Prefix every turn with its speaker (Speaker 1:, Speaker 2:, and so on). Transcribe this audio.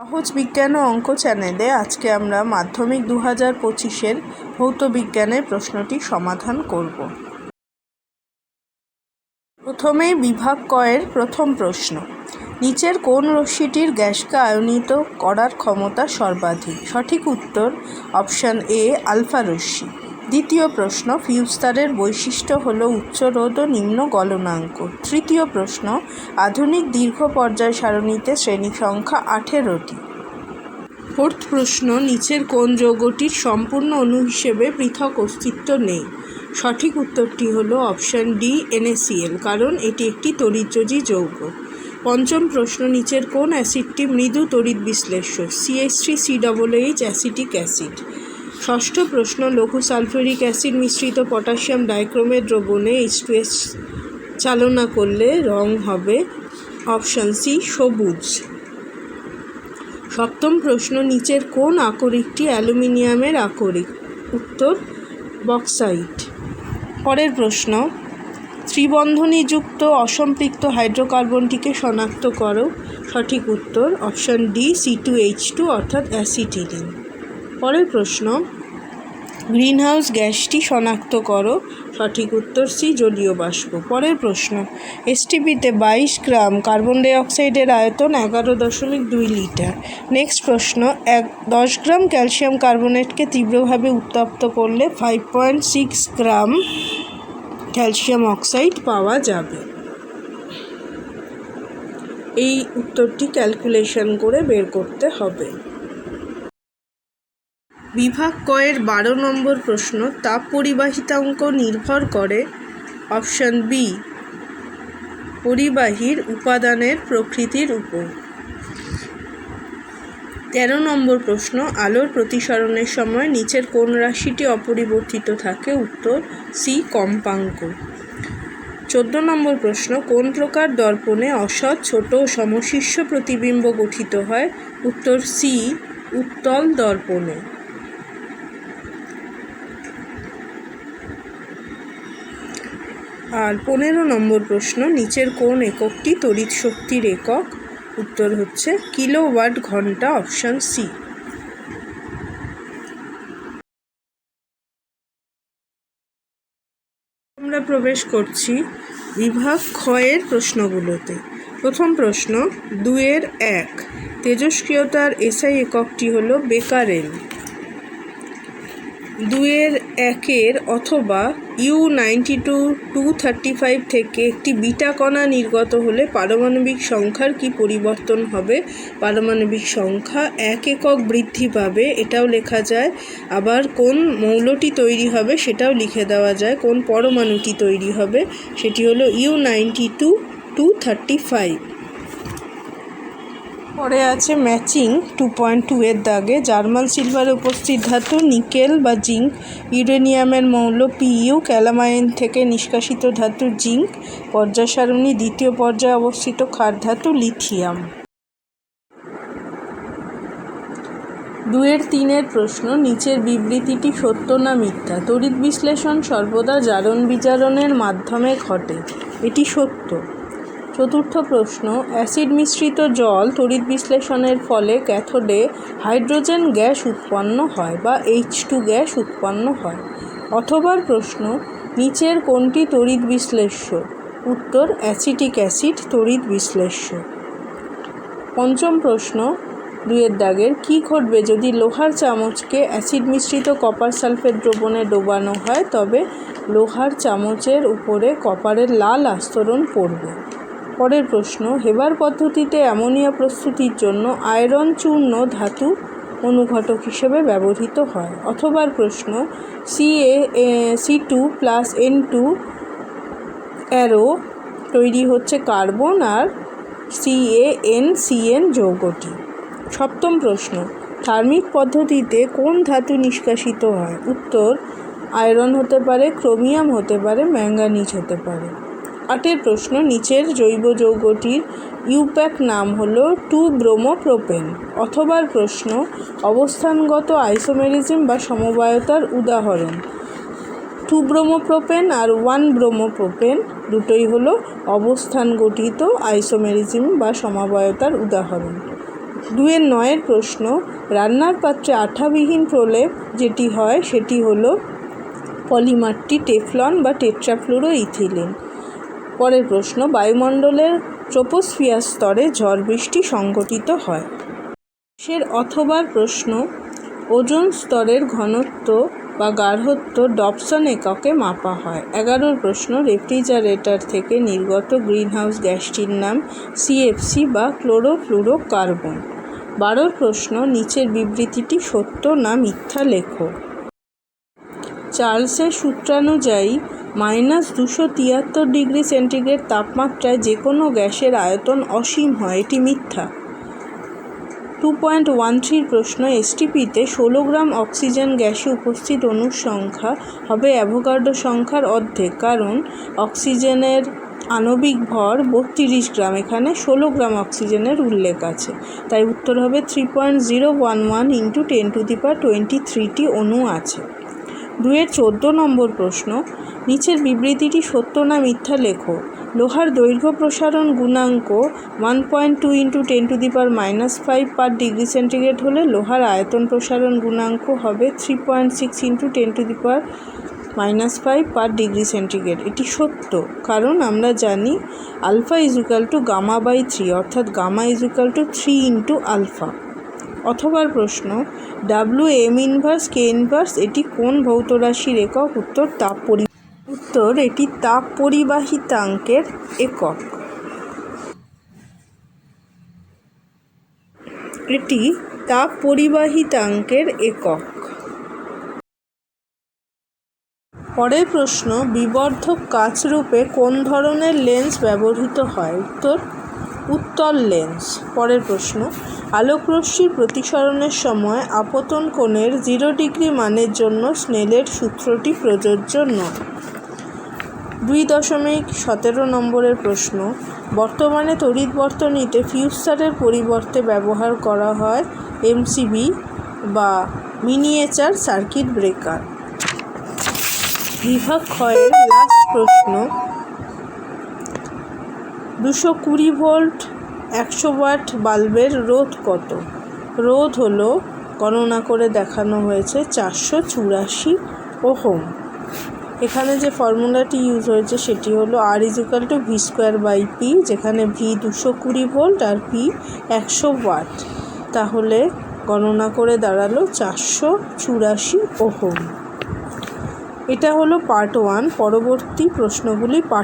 Speaker 1: সহজ বিজ্ঞান ও অঙ্ক চ্যানেলে আজকে আমরা মাধ্যমিক দু হাজার পঁচিশের ভৌত বিজ্ঞানের প্রশ্নটি সমাধান করব। প্রথমেই বিভাগ কয়ের প্রথম প্রশ্ন, নিচের কোন রশ্মিটির গ্যাসকে আয়নিত করার ক্ষমতা সর্বাধিক? সঠিক উত্তর, অপশান এ, আলফা রশ্মি। দ্বিতীয় প্রশ্ন ফিউজ তারের বৈশিষ্ট্য হল উচ্চ রোধ ও নিম্ন গলনাঙ্ক। তৃতীয় প্রশ্ন, আধুনিক দীর্ঘ পর্যায় সারণীতে শ্রেণি সংখ্যা আঠেরোটি। ফোর্থ প্রশ্ন, নিচের কোন যৌগটির সম্পূর্ণ অণু হিসেবে পৃথক অস্তিত্ব নেই? সঠিক উত্তরটি হল অপশান ডি, এনএসিএল, কারণ এটি একটি তড়িৎযোজী যৌগ। পঞ্চম প্রশ্ন, নিচের কোন অ্যাসিডটি মৃদু তড়িৎ বিশ্লেষ্য? CH three C double H acetic acid. ষষ্ঠ প্রশ্ন, লঘু সালফিউরিক অ্যাসিড মিশ্রিত পটাশিয়াম ডাইক্রোমেট দ্রবণে এইচ টু এস চালনা করলে রং হবে অপশান সি, সবুজ। সপ্তম প্রশ্ন, নিচের কোন আকরিকটি অ্যালুমিনিয়ামের আকরিক? উত্তর, বক্সাইট। পরের প্রশ্ন, ত্রিবন্ধনীযুক্ত অসম্পৃক্ত হাইড্রোকার্বনটিকে শনাক্ত করো। সঠিক উত্তর, option D C two H two অর্থাৎ অ্যাসিটিলিন। পরের প্রশ্ন, গ্রিনহাউস গ্যাসটি শনাক্ত করো। সঠিক উত্তর সি, জলীয় বাষ্প। পরের প্রশ্ন এসটিপিতে বাইশ গ্রাম কার্বন ডাইঅক্সাইডের আয়তন এগারো দশমিক দুই লিটার। নেক্সট প্রশ্ন, এক, দশ গ্রাম ক্যালসিয়াম কার্বনেটকে তীব্রভাবে উত্তপ্ত করলে five point six gram calcium oxide পাওয়া যাবে। এই উত্তরটি ক্যালকুলেশন করে বের করতে হবে। বিভাগ কয়ের বারো নম্বর প্রশ্ন তাপ পরিবাহিতাঙ্ক নির্ভর করে। অপশান বি পরিবাহীর উপাদানের প্রকৃতির উপর। তেরো নম্বর প্রশ্ন, আলোর প্রতিসরণের সময় নিচের কোন রাশিটি অপরিবর্তিত থাকে? উত্তর সি কম্পাঙ্ক। চোদ্দ নম্বর প্রশ্ন, কোন প্রকার দর্পণে অসৎ, ছোট ও সমশিষ্য প্রতিবিম্ব গঠিত হয়? উত্তর সি উত্তল দর্পণে। আর পনেরো নম্বর প্রশ্ন, নিচের কোন এককটি তড়িৎ শক্তির একক? উত্তর হচ্ছে কিলোওয়াট ঘণ্টা অপশান সি। আমরা প্রবেশ করছি বিভাগ ক্ষয়ের প্রশ্নগুলোতে। প্রথম প্রশ্ন দুয়ের এক। তেজস্ক্রিয়তার এসআই এককটি হল বেকারেন। দুয়ের একের অথবা U ninety two two thirty five থেকে একটি বিটা কণা নির্গত হলে পারমাণবিক সংখ্যার কি পরিবর্তন হবে? পারমাণবিক সংখ্যা এক একক বৃদ্ধি পাবে, এটাও লেখা যায়। আবার কোন মৌলটি তৈরি হবে সেটাও লিখে দেওয়া যায়। কোন পরমাণুটি তৈরি হবে সেটি হলো U ninety two two thirty five. পরে আছে ম্যাচিং টু পয়েন্ট টু এর দাগে। জার্মান সিলভারে উপস্থিত ধাতু, নিকেল বা জিঙ্ক। ইউরেনিয়ামের মৌল পিইউ ক্যালামাইন থেকে নিষ্কাশিত ধাতু জিঙ্ক। পর্যায় সারণী, দ্বিতীয় পর্যায়ে অবস্থিত ক্ষার ধাতু লিথিয়াম। দুয়ের তিনের প্রশ্ন, নিচের বিবৃতিটি সত্য না মিথ্যা? তড়িৎ বিশ্লেষণ সর্বদা জারণ বিচারণের মাধ্যমে ঘটে। এটি সত্য। চতুর্থ প্রশ্ন, অ্যাসিড মিশ্রিত জল তড়িৎ বিশ্লেষণের ফলে ক্যাথোডে হাইড্রোজেন গ্যাস উৎপন্ন হয় বা এইচ টু গ্যাস উৎপন্ন হয়। অথবার প্রশ্ন, নিচের কোনটি তড়িৎ বিশ্লেষ্য? উত্তর, অ্যাসিটিক অ্যাসিড তড়িৎ বিশ্লেষ্য। পঞ্চম প্রশ্ন দুয়ের দাগের কী ঘটবে যদি লোহার চামচকে অ্যাসিড মিশ্রিত কপার সালফেট দ্রবণে ডোবানো হয়, তবে লোহার চামচের উপরে কপারের লাল আস্তরণ পড়বে। পরের প্রশ্ন, হেবার পদ্ধতিতে অ্যামোনিয়া প্রস্তুতির জন্য আয়রন চূর্ণ ধাতু অনুঘটক হিসেবে ব্যবহৃত হয়? অথবার প্রশ্ন C A, C two plus N two arrow তৈরি হচ্ছে carbon R C A N C N যৌগটি? সপ্তম প্রশ্ন, থার্মিক পদ্ধতিতে কোন ধাতু নিষ্কাশিত হয়? উত্তর, আয়রন হতে পারে, ক্রোমিয়াম হতে পারে, ম্যাঙ্গানিজ হতে পারে। আটের প্রশ্ন, নিচের জৈব যৌগটির ইউপ্যাক নাম হলো টু ব্রোমোপ্রোপেন অথবার প্রশ্ন, অবস্থানগত আইসোমেরিজম বা সমবায়তার উদাহরণ। টু ব্রোমোপ্রোপেন আর ওয়ান ব্রোমোপ্রোপেন দুটোই হলো অবস্থান গঠিত আইসোমেরিজম বা সমবায়তার উদাহরণ। দুয়ের নয়ের প্রশ্ন, রান্নার পাত্রে আঠাবিহীন প্রলেপ যেটি হয় সেটি হলো পলিমারটি টেফলন বা টেট্রাফ্লুরো ইথিলিন পরের প্রশ্ন, বায়ুমণ্ডলের ট্রোপোস্ফিয়ার স্তরে ঝড় বৃষ্টি সংঘটিত হয়। সের অথবার প্রশ্ন, ওজোন স্তরের ঘনত্ব বা গাঢ়ত্ব ডপসন এককে মাপা হয়। এগারোর প্রশ্ন, রেফ্রিজারেটর থেকে নির্গত গ্রিনহাউস গ্যাসটির নাম সিএফসি বা ক্লোরোফ্লুরোকার্বন। বারোর প্রশ্ন, নিচের বিবৃতিটি সত্য না মিথ্যা লেখো? চার্লসের সূত্রানুযায়ী মাইনাস দুশো তিয়াত্তর ডিগ্রি সেন্টিগ্রেড তাপমাত্রায় যে কোনো গ্যাসের আয়তন অসীম হয়, এটি মিথ্যা। টু পয়েন্ট ওয়ান থ্রির প্রশ্ন, এসটিপিতে ষোলো গ্রাম অক্সিজেন গ্যাসে উপস্থিত অণুর সংখ্যা হবে অ্যাভোগাড্রো সংখ্যার অর্ধেক, কারণ অক্সিজেনের আণবিক ভর বত্রিশ গ্রাম, এখানে ষোলো গ্রাম অক্সিজেনের উল্লেখ আছে। তাই উত্তর হবে three point zero one one into ten to the power twenty thirty অণু আছে। দুয়ের চোদ্দ নম্বর প্রশ্ন, নিচের বিবৃতিটি সত্য না মিথ্যা লেখো। লোহার দৈর্ঘ্য প্রসারণ গুণাঙ্ক one point two into ten to the power minus five per degree centigrade হলে লোহার আয়তন প্রসারণ গুণাঙ্ক হবে three point six into ten to the power minus five per degree centigrade এটি সত্য, কারণ আমরা জানি alpha equal to gamma by three অর্থাৎ gamma equal to three into alpha অথবার প্রশ্ন W M inverse, K inverse, এটি কোন ভৌত রাশির একক? উত্তর, তাপ পরি, উত্তর, এটি তাপ পরিবাহিতাঙ্কের একক। এটি তাপ পরিবাহিতাঙ্কের একক। পরের প্রশ্ন, বিবর্ধক কাচরূপে কোন ধরনের লেন্স ব্যবহৃত হয়? উত্তর উত্তল লেন্স। পরের প্রশ্ন, আলোকরশ্মির প্রতিসরণের সময় আপতন কোণের জিরো ডিগ্রি মানের জন্য স্নেলের সূত্রটি প্রযোজ্য নয়। দুই দশমিক সতেরো নম্বরের প্রশ্ন, বর্তমানে তড়িৎ বর্তনীতে পরিবর্তে ব্যবহার করা হয় এমসিবি বা মিনিয়েচার সার্কিট ব্রেকার। বিভাগ ক্ষয়ের লাস্ট প্রশ্ন দুশো কুড়ি ভোল্ট, একশো ওয়াট বাল্বের রোধ কত? রোধ হলো, গণনা করে দেখানো হয়েছে চারশো চুরাশি ওহম। এখানে যে ফর্মুলাটি ইউজ হয়েছে সেটি হলো R equal to V square by P যেখানে ভি দুশো কুড়ি ভোল্ট আর পি একশো ওয়াট। তাহলে গণনা করে দাঁড়াল চারশো চুরাশি ওহম। এটা হলো পার্ট ওয়ান পরবর্তী প্রশ্নগুলি পার্ট